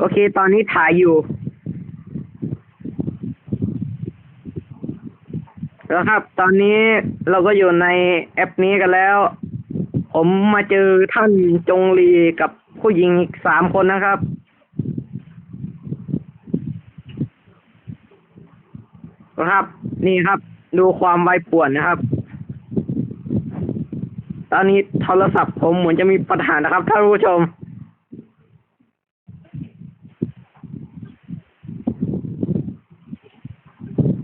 โอเค ตอนนี้ถ่ายอยู่ แล้วครับ ตอนนี้เราก็อยู่ในแอปนี้กันแล้ว ผมมาเจอท่านจงลีกับผู้หญิงอีกสามคนนะครับ ครับ นี่ครับ ดูความไวป่วนนะครับ ตอนนี้โทรศัพท์ผมเหมือนจะมีปัญหานะครับท่านผู้ชม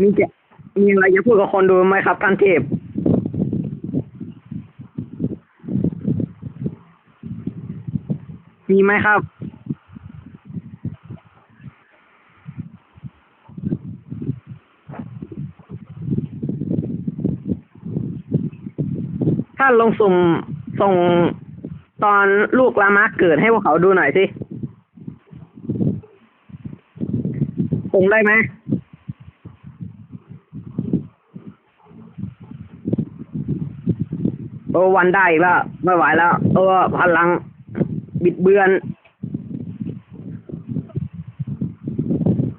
มีจะมีอะไรจะพูดกับคนดูไหมครับท่านเทพมีไหมครับ ถ้าลงสุ่มส่งตอนลูกลามาเกิดให้พวกเขาดูหน่อยสิส่งได้ไหม โอวันได้อีกแล้วไม่ไหวแล้ว เออพลังบิดเบือน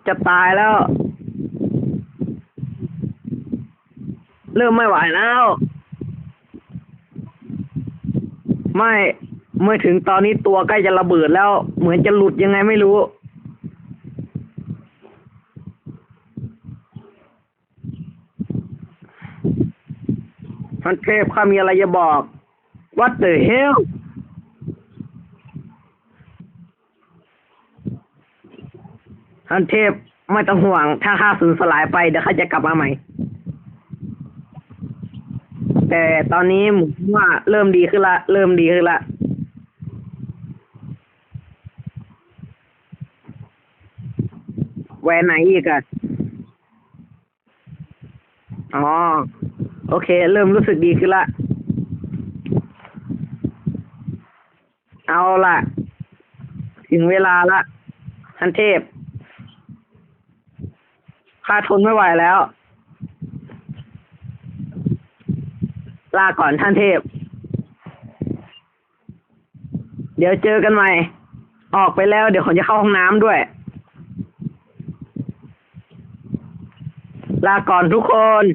จะตายแล้ว เริ่มไม่ไหวแล้ว ไม่เมื่อถึงตอนนี้ตัวใกล้จะระเบิดแล้ว เหมือนจะหลุดยังไงไม่รู้ ท่านเทพข้ามีอะไรจะบอก What the hell ท่านเทพไม่ต้องห่วง ถ้าข้าสูญสลายไปเดี๋ยวข้าจะกลับมาใหม่ แต่ตอนนี้หมูว่าเริ่มดีขึ้นละ เริ่มดีขึ้นละแหวนไหนอีกอะอ๋อ โอเค เริ่มรู้สึกดีขึ้นละ เอาละ ถึงเวลาละท่านเทพ ข้าทนไม่ไหวแล้ว ลาก่อนท่านเทพ เดี๋ยวเจอกันใหม่ ออกไปแล้ว เดี๋ยวผมจะเข้าห้องน้ำด้วย ลาก่อนทุกคน